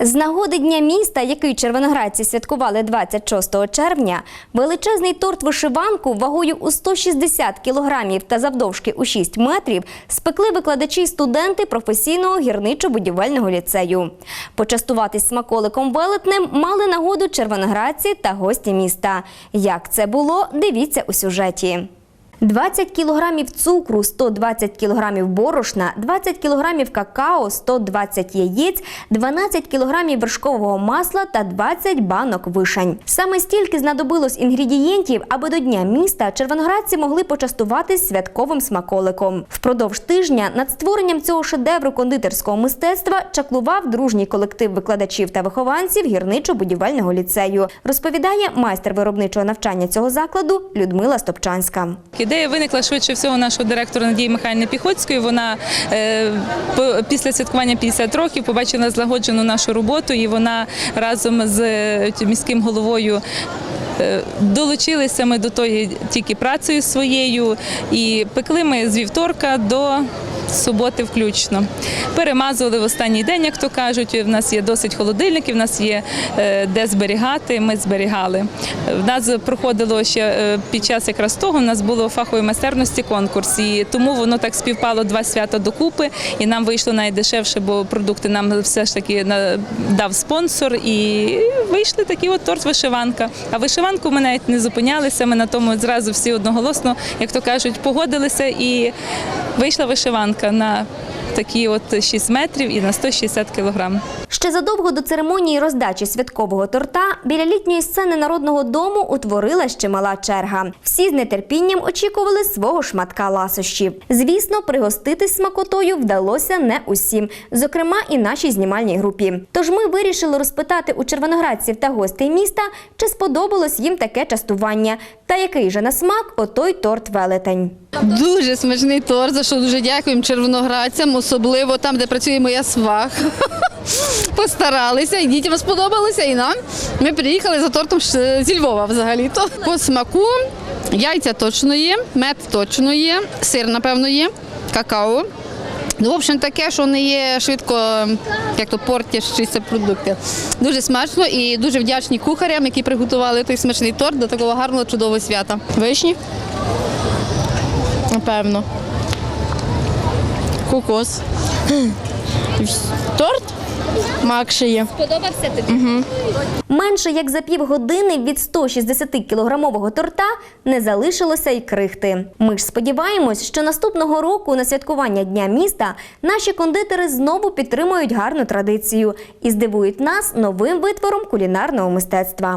З нагоди Дня міста, який червоноградці святкували 26 червня, величезний торт вишиванку вагою у 160 кілограмів та завдовжки у 6 метрів спекли викладачі й студенти професійного гірничо-будівельного ліцею. Почастуватись смаколиком велетнем мали нагоду червоноградці та гості міста. Як це було, дивіться у сюжеті. 20 кілограмів цукру, 120 кілограмів борошна, 20 кілограмів какао, 120 яєць, 12 кілограмів вершкового масла та 20 банок вишень. Саме стільки знадобилось інгредієнтів, аби до Дня міста червоноградці могли почастуватись святковим смаколиком. Впродовж тижня над створенням цього шедевру кондитерського мистецтва чаклував дружній колектив викладачів та вихованців гірничо-будівельного ліцею, розповідає майстер виробничого навчання цього закладу Людмила Стопчанська. Ідея виникла швидше всього нашого директора Надії Михайлівни Піхоцької. Вона е, після святкування 50 років побачила злагоджену нашу роботу, і вона разом з е, міським головою. Е, Долучилися ми до тої тільки працею своєю і пекли ми з вівторка до суботи включно. Перемазували в останній день, як то кажуть. В нас є досить холодильників, в нас є де зберігати. Ми зберігали. В нас проходило ще е, під час якраз того. У нас було фахової майстерності конкурс, і тому воно так співпало два свята докупи, і нам вийшло найдешевше, бо продукти нам все ж таки дав спонсор, і вийшли такі от торт вишиванка. А вишиванку ми навіть не зупинялися. Ми на тому зразу всі одноголосно, як то кажуть, погодилися, і вийшла вишиванка на такі от 6 метрів і на 160 кілограм. Ще задовго до церемонії роздачі святкового торта біля літньої сцени народного дому утворилась чимала черга. Всі з нетерпінням очікували свого шматка ласощів. Звісно, пригоститись смакотою вдалося не усім, зокрема і нашій знімальній групі. Тож ми вирішили розпитати у червоноградців та гостей міста, чи сподобалось їм таке частування, та який же на смак отой торт велетень. Дуже смачний торт, за що дуже дякуємо червоноградцям, особливо там, де працює моя свах. Постаралися, і дітям сподобалося, і нам. Ми приїхали за тортом зі Львова взагалі-то. По смаку яйця точно є, мед точно є, сир, напевно, є, какао. Ну, в общем, таке, що не є швидко, як то портящіся продукти. Дуже смачно і дуже вдячні кухарям, які приготували той смачний торт до такого гарного чудового свята. Вишні. Напевно. Кокос. Торт? Мак ще є. Сподобався тобі? Менше як за півгодини від 160-кілограмового торта не залишилося й крихти. Ми ж сподіваємось, що наступного року на святкування Дня міста наші кондитери знову підтримують гарну традицію і здивують нас новим витвором кулінарного мистецтва.